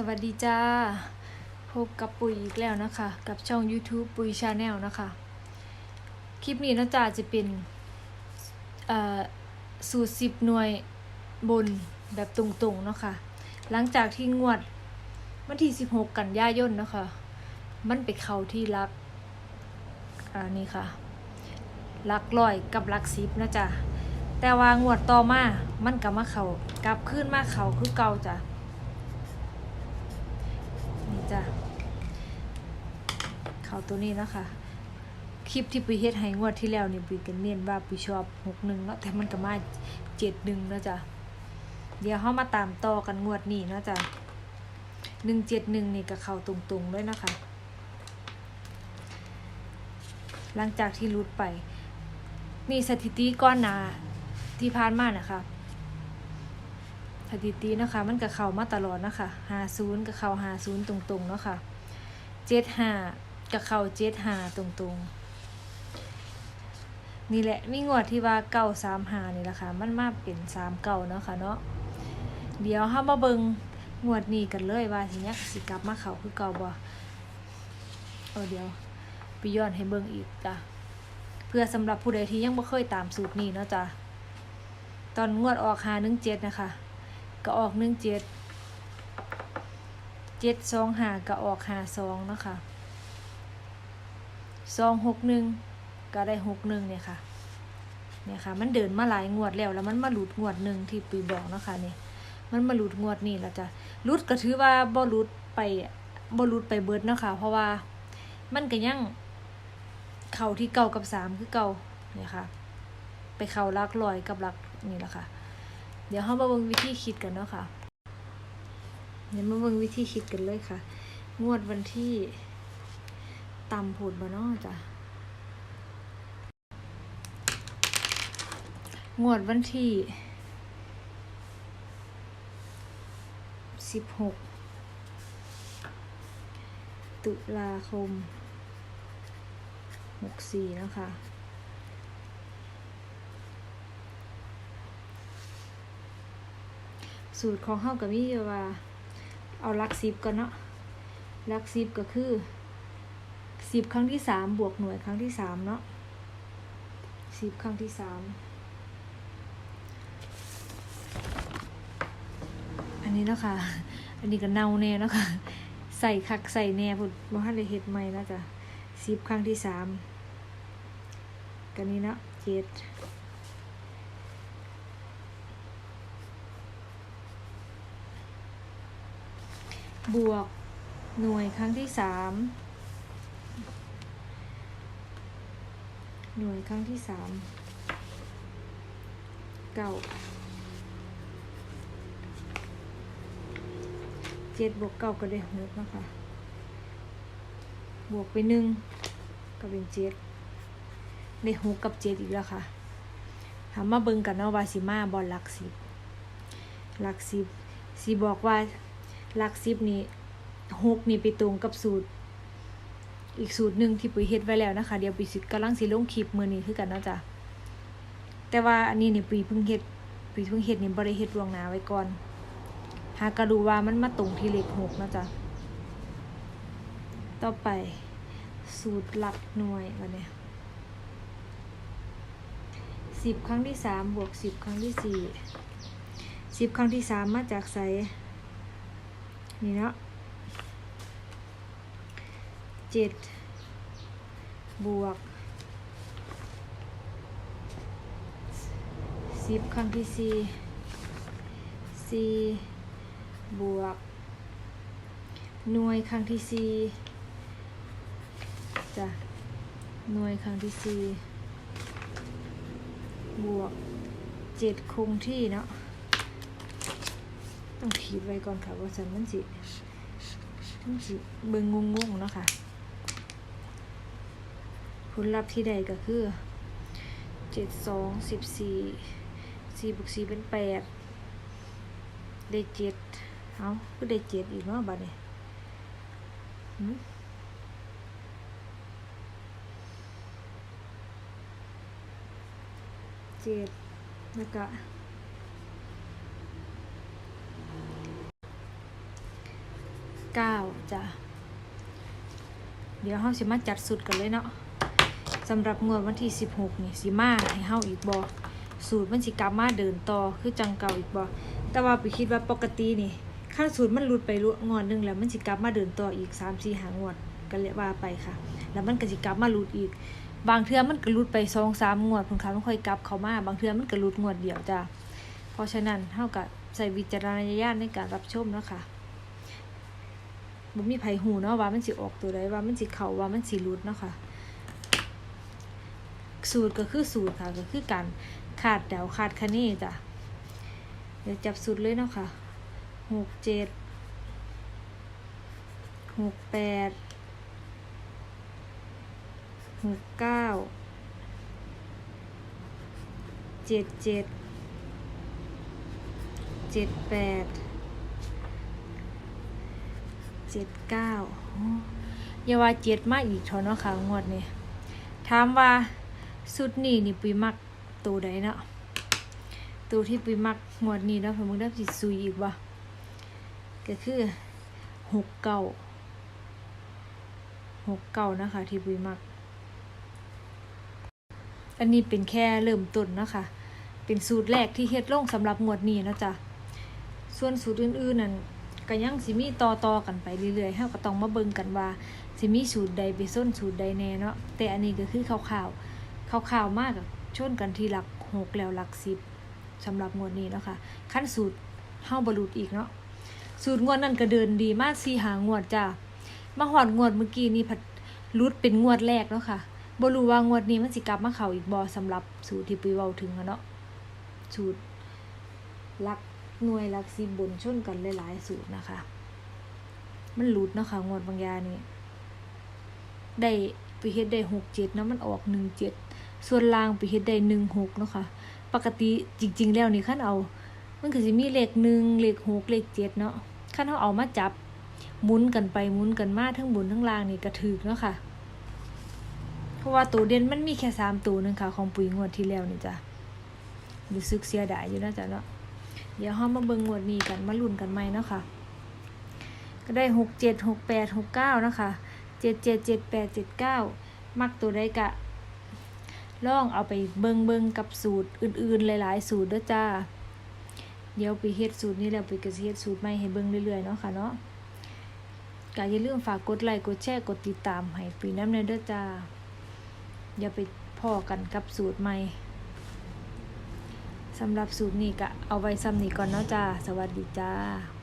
สวัสดีจ้า พบกับปุ๋ยอีกแล้วนะคะ กับช่อง YouTube ปุ๋ยชาแนลนะคะ คลิปนี้นะจ๊ะจะเป็นสูตรสิบหน่วยบนแบบตรงๆเนาะคะหลังจากที่งวดวันที่16กันยายนเนาะคะมันไปเข้าที่รักอันนี้ค่ะรักลอยกับรักสิบนะจ๊ะแต่ว่างวดต่อมา มันกลับมาเขากลับขึ้นมาเขาคือเก่าจ้ะ เขาตัวนี้นะคะคลิปที่ปุยเฮ็ดให้งวดที่แล้วนี่ปุยกันเน้นว่าปุยชอบหกหนึ่งเนาะแต่มันก็มาเจ็ดหนึ่งนะจ๊ะเดี๋ยวเขามาตามต่อกันงวดนี้นะจ๊ะหนึ่งเจ็ดหนึ่งนี่ก็เข้าตรงๆเลยนะคะ หลังจากที่รุดไป นี่สถิติก้อนหนาที่ผ่านมานะคะสถิตินะคะ มันก็เข้ามาตลอดนะคะหาศูนย์ก็เข้าหาศูนย์ตรงๆเนาะค่ะเจ็ดห้า ก็เขาเจ็ดหาตรงๆ นี่แหละมีงวดที่ว่าเก้าสามหานี่แหละค่ะ มันมาเป็นสามเก้าเนาะค่ะเนาะเดี๋ยวห้ามาเบิงงวดนี้กันเลยว่าทีเนี้ยสิกลับมาเขาคือเก่าบ่เอาเดี๋ยวไปย้อนให้เบิงอีกจ้ะเพื่อสำหรับผู้ใดที่ยังไม่เคยตามสูตรนี้เนาะจ้ะตอนงวดออกหาหนึ่งเจ็ดนะคะ ก็ออกหนึ่งเจ็ดเจ็ดสองหาก็ออกหาสองนะคะ สองหกหนึ่งก็ได้หกหนึ่งเนี่ยค่ะเนี่ยค่ะ มันเดินมาหลายงวดแล้วแล้วมันมาหลุดงวดหนึ่งที่ปีบอกเนาะค่ะนี่มันมาหลุดงวดนี่ล้วจ้ะหลุดก็ถือว่าบ่หลุดไปบ่หลุดไปเบิดเนาะค่ะเพราะว่ามันก็ยังเข่าที่เก่ากับสามคือเก่าเนี่ยค่ะ ไปเข่ารักลอยกับรักนี่แหละค่ะ เดี๋ยวเรามาเบิ่งวิธีคิดกันเนาะค่ะ เดี๋ยวมาเบิ่งวิธีคิดกันเลยค่ะ งวดวันที่ ต่ำผุดบ่เนาะจ้ะงวดวันที่สิบหกตุลาคมหกสี่นะคะสูตรของเฮากับมี่ว่า เอาลักสิบก่อนเนาะลักสิบก็คือ สิบครั้งที่สามบวกหน่วยครั้งที่สามเนาะสิบครั้งที่สามอันนี้เนาะคะอันนี้ก็เน่าแน่เนาะคะใส่คักใส่แน่พุดบ่ทันได้เฮ็ดใหม่นะจ๊ะสิบครั้งที่สามกันนี้เนาะเจ็ดบวกหน่วยครั้งที่สาม หน่วยครั้งที่สามเก้าเจ็ดบวกเก้าก็ได้หกนะคะ บวกไปหนึ่งก็เป็นเจ็ดได้หกกับเจ็ดอีกแล้วค่ะถามมาเบิ่งกันเนาะว่าสิมาบอลหลักสิบหลักสิบสิบอกว่าหลักสิบนี่หกนี่ไปตรงกับสูตร อีกสูตรหนึ่งที่ปุ๋ยเฮ็ดไว้แล้วนะคะ เดี๋ยวปุ๋ยสิกำลังสิลงคลิปมือนี้คือกันนะจ้ะแต่ว่าอันนี้เนี่ยปุ๋ยเพิ่งเฮ็ดปุ๋ยเพิ่งเฮ็ดนี่ยบ่ได้เฮ็ดวงหน้าไว้ก่อน หากระดูว่ามันมาตรงที่เลขหกนะจ๊ะต่อไปสูตรหลักหน่วยวันเนี้ยสิบครั้งที่สามบวกสิบครั้งที่สี่สิบครั้งที่สามมาจากไสนี่เนาะ เจ็ดบวกสิบครั้งที่สี่สี่บวก หน่วยครั้งที่สี่จ้ะหน่วยครั้งที่สี่บวกเจ็ดคงที่เนาะต้องขีดไว้ก่อนค่ะว่าฉันมันสิมันสิเบิ่งงงๆเนาะค่ะ ลลัพธ์ที่ใดก็คือเจ็ดสองสิบสี่สี่บวกสี่เป็นแปดได้เจ็ดเอาก็ได้เจ็ดอีกเนาะบัดนี้หืมเจ็ดแล้วก็เก้าจ้ะ เดี๋ยวเฮาสิมาจัดสุดกันเลยเนาะ สำหรับงวดวันที่สิบหกนี่สิมาให้เฮาอีกบ่สูตรมันสิกลับมาเดินต่อคือจังเก่าอีกบ่แต่ว่าไปคิดว่าปกตินี่ขั้นสูตรมันหลุดไปลุงวดหนึงแล้วมันสิกลับมาเดินต่ออีกสามสี่หางวดก็เลยกว่าไปค่ะ แล้วมันก็สิกลับมาหลุดอีก บางเทื่อมันก็หลุดไปสองสามงวดคุณค่ะมันค่อยกลับเข้ามา บางเทื่อมันก็หลุดงวดเดียวจ้ะเพราะฉะนั้นเฮาก็ใส่วิจารณญาณในการรับชมเนาะค่ะบ่มีไผหูเนาะว่ามันสิออกตัวใดว่ามันสิเข้าว่ามันสิหลุดเนาะค่ะ สูตรก็คือสูตรค่ะก็คือการคาดเดาคาดคะเนจ้ะเดี๋ยวจับสูตรเลยเนาะค่ะหกเจ็ดหกแปดหกเก้าเจ็ดเจ็ดเจ็ดแปดเจ็ดเก้าอย่าว่าเจ็ดมาอีกเถอะเนาะค่ะงวดนี้ถามว่า สุดนี้นี่ปุยมักตัวใดเนาะตัวที่ปุยมักงวดนี้เนาะผมมึงได้สิซุยอีกบ่ก็คือหกเก้าหกเก้านะคะ ที่ปุยมัก อันนี้เป็นแค่เริ่มต้นนะคะ เป็นสูตรแรกที่เฮ็ดลงสำหรับงวดนี้นะจ๊ะส่วนสูตรอื่นๆนั่นก็ยังสิมีต่อต่อๆกันไปเรื่อยๆเฮาก็ต้องมาเบิ่งกันว่าสิมีสูตรใดไปส้นสูตรใดแน่เนาะแต่อันนี้ก็คือคร่าวๆ คร่าวๆมากกับชนกันที่หลักหกแล้วหลักสิบสำหรับงวดนี้เนาะค่ะขั้นสูตรเฮาบรรลุอีกเนาะสูตรงวดนั้นก็เดินดีมากสี่หางวดจ้ามาหอดงวดเมื่อกี้นี่ผัดรุดเป็นงวดแรกเนาะค่ะบรูว่างวดนี้มันสิกลับมาเข้าอีกบ่สำหรับสูตรที่ปุยเว้าถึงเนาะสูตรหลักหน่วยหลักสิบบนชนกันหลายๆสูตรนะคะ มันหลุดเนาะคะงวดบางยานี่ได้ไปเฮ็ดได้หกเจ็ดเนาะมันออกหนึ่งเจ็ด ส่วนล่างไปเฮ็ดได้หนึ่งหกเนาะค่ะ ปกติจริง ๆ แล้วนี่ขั้นเอา มันก็สิมีเลขหนึ่งเลขหกเลขเจ็ดเนาะขั้นเขาเอามาจับหมุนกันไปหมุนกันมาทั้งบนทั้งล่างนี่กระถือเนาะค่ะ เพราะว่าตัวเด่นมันมีแค่สามตัวนึงค่ะ ของปุ๋ยงวดที่แล้วนี่จ้ะรู้สึกเสียดายอยู่นะจ๊ะเนาะเดี๋ยวเรามาเบิ่งงวดนี้กันมาลุ้นกันใหม่เนาะค่ะ ก็ได้หกเจ็ดหกแปดหกเก้านะคะเจ็ดเจ็ดเจ็ดแปดเจ็ดเก้ามักตัวใดกะ ลองเอาไปเบิงเบิงกับสูตรอื่นๆ หลายๆ สูตรด้อจ้า เดี๋ยวไปเฮ็ดสูตรนี้แล้วไปก็สิเฮ็ดสูตรใหม่ให้เบิงเรื่อยๆเนาะค่ะเนาะก็อย่าลืมฝากกดไลค์กดแชร์กดติดตามให้ปีน้ำในเด้อจ้าอย่าไปพ่อกันกับสูตรใหม่สำหรับสูตรนี้ก็เอาไว้ซ้ำนี้ก่อนเนาะจ้า สวัสดีจ้า